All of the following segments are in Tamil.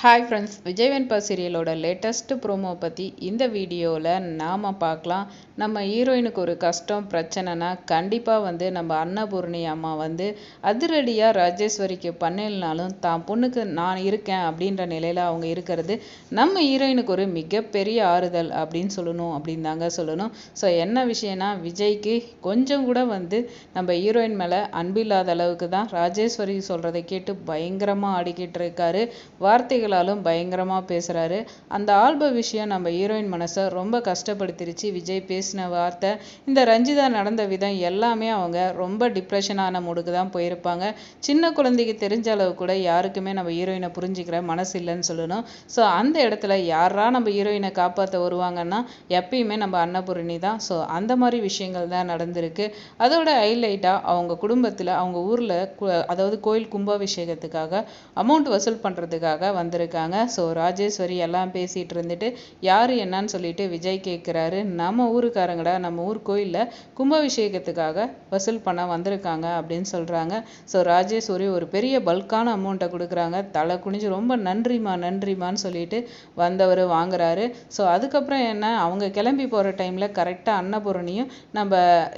ஹாய் ஃப்ரெண்ட்ஸ் விஜயவெண்பா சீரியலோட லேட்டஸ்ட் ப்ரோமோ பற்றி இந்த வீடியோவில் நாம் பார்க்கலாம். நம்ம ஹீரோயினுக்கு ஒரு கஷ்டம் பிரச்சனைனா கண்டிப்பாக வந்து நம்ம அன்னபூர்ணி அம்மா வந்து அதிரடியாக ராஜேஸ்வரிக்கு பண்ணலைனாலும் தான் பொண்ணுக்கு நான் இருக்கேன் அப்படின்ற நிலையில் அவங்க இருக்கிறது நம்ம ஹீரோயினுக்கு ஒரு மிகப்பெரிய ஆறுதல் அப்படின்னு சொல்லணும் அப்படின்னு தாங்க சொல்லணும். ஸோ என்ன விஷயம்னா விஜய்க்கு கொஞ்சம் கூட வந்து நம்ம ஹீரோயின் மேலே அன்பில்லாத அளவுக்கு தான் ராஜேஸ்வரி சொல்கிறத கேட்டு பயங்கரமாக ஆடிக்கிட்டு இருக்காரு. வார்த்தைகள் வார்த்தைகளாலும் பயங்கரமாக பேசுகிறாரு அந்த ஆல்ப விஷயம் நம்ம ஹீரோயின் மனசை ரொம்ப கஷ்டப்படுத்திருச்சு. விஜய் பேசின வார்த்தை இந்த ரஞ்சிதா நடந்த விதம் எல்லாமே அவங்க ரொம்ப டிப்ரெஷனான மூடுக்கு தான் போயிருப்பாங்க. சின்ன குழந்தைக்கு தெரிஞ்ச அளவு கூட யாருக்குமே நம்ம ஹீரோயினை புரிஞ்சிக்கிற மனசு இல்லைன்னு சொல்லணும். ஸோ அந்த இடத்துல யாரா நம்ம ஹீரோயினை காப்பாற்ற வருவாங்கன்னா எப்பயுமே நம்ம அன்னபூரணி தான். ஸோ அந்த மாதிரி விஷயங்கள் தான் நடந்திருக்கு. அதோட ஹைலைட்டாக அவங்க குடும்பத்தில் அவங்க ஊரில் அதாவது கோயில் கும்பாபிஷேகத்துக்காக அமௌண்ட் வசூல் பண்ணுறதுக்காக வந்து வந்திருக்காங்க. ஸோ ராஜேஸ்வரி எல்லாம் பேசிகிட்டு இருந்துட்டு யார் என்னன்னு சொல்லிட்டு விஜய் கேட்குறாரு நம்ம ஊருக்காரங்கடா நம்ம ஊர் கோயிலில் கும்பாபிஷேகத்துக்காக வசூல் பண்ண வந்திருக்காங்க அப்படின்னு சொல்கிறாங்க ஸோ ராஜேஸ்வரி ஒரு பெரிய பல்கான அமௌண்ட்டை கொடுக்குறாங்க. தலை குனிஞ்சு ரொம்ப நன்றிமா நன்றிமான்னு சொல்லிட்டு வந்தவர் வாங்குறாரு. ஸோ அதுக்கப்புறம் என்ன? அவங்க கிளம்பி போகிற டைமில் கரெக்டாக அன்னபூரணியும் நம்ம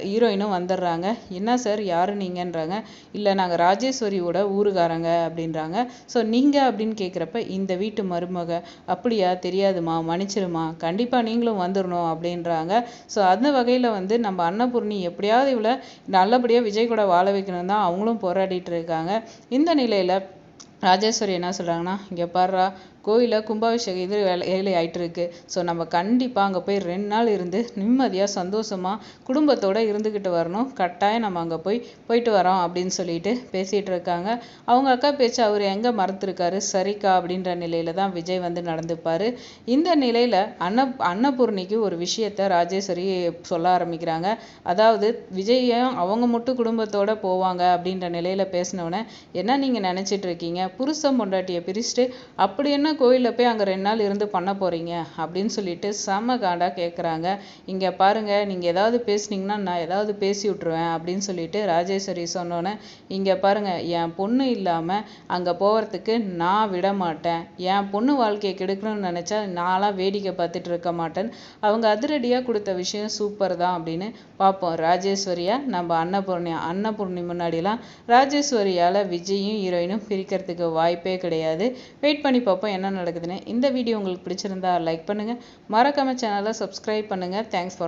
ஹீரோயினும் வந்துடுறாங்க. என்ன சார் யார் நீங்கன்றாங்க? இல்லை நாங்கள் ராஜேஸ்வரியோட ஊருக்காரங்க அப்படின்றாங்க. ஸோ நீங்கள் அப்படின்னு கேட்குறப்ப இந்த வீட்டு மருமக அப்படியா தெரியாதுமா மன்னிச்சிருமா கண்டிப்பாக நீங்களும் வந்துடணும் அப்படின்றாங்க. ஸோ அந்த வகையில் வந்து நம்ம அன்னபூர்ணி எப்படியாவது இவளை நல்லபடியாக விஜய் கூட வாழ வைக்கணும் தான் அவங்களும் போராடிட்டு இருக்காங்க. இந்த நிலையில் ராஜேஸ்வரி என்ன சொல்கிறாங்கன்னா இங்கே பாடுறா கோயிலில் கும்பாபிஷேகம் இது வேலை வேலை ஆகிட்டு இருக்கு ஸோ நம்ம கண்டிப்பாக அங்கே போய் ரெண்டு நாள் இருந்து நிம்மதியாக சந்தோஷமாக குடும்பத்தோடு இருந்துக்கிட்டு வரணும். கட்டாயம் நம்ம அங்கே போய் போயிட்டு வரோம் அப்படின்னு சொல்லிட்டு பேசிகிட்டு இருக்காங்க. அவங்க அக்கா பேச்சு அவர் எங்கே மறந்துருக்காரு? சரிக்கா அப்படின்ற நிலையில தான் விஜய் வந்து நடந்துப்பார். இந்த நிலையில் அன்ன அன்னபூர்ணிக்கு ஒரு விஷயத்த ராஜேஸ்வரி சொல்ல ஆரம்பிக்கிறாங்க. அதாவது விஜயும் அவங்க மட்டும் குடும்பத்தோடு போவாங்க அப்படின்ற நிலையில் பேசினவுடனே என்ன நீங்கள் நினச்சிட்டு இருக்கீங்க? புருஷன் பொண்டாட்டியை பிரிச்சுட்டு அப்படி என்ன கோயிலில் போய் அங்கே ரெண்டு நாள் இருந்து பண்ண போகிறீங்க அப்படின்னு சொல்லிட்டு செம காண்டாக கேட்குறாங்க இங்கே பாருங்கள் நீங்கள் ஏதாவது பேசுனீங்கன்னா நான் ஏதாவது பேசி விட்ருவேன் அப்படின்னு சொல்லிட்டு ராஜேஸ்வரி சொன்னோன்னே இங்கே பாருங்கள் என் பொண்ணு இல்லாமல் அங்கே போகிறதுக்கு நான் விட மாட்டேன். என் பொண்ணு வாழ்க்கையை கெடுக்கணும்னு நினச்சா நான்லாம் வேடிக்கை பார்த்துட்டு இருக்க மாட்டேன். அவங்க அதிரடியாக கொடுத்த விஷயம் சூப்பர் தான் அப்படின்னு பார்ப்போம். ராஜேஸ்வரியா? நம்ம அன்னபூர்ணி அன்னபூர்ணி முன்னாடிலாம் ராஜேஸ்வரியால் விஜயும் ஹீரோயினும் பிரிக்கிறதுக்கு வாய்ப்பே கிடையாது. வெயிட் பண்ணி பார்ப்போம் என்ன நடக்குதுன்னு இந்த வீடியோ உங்களுக்கு பிடிச்சிருந்தா லைக் பண்ணுங்கள் மறக்காமல் சேனலை சப்ஸ்கிரைப் பண்ணுங்கள் தேங்க்ஸ் ஃபார்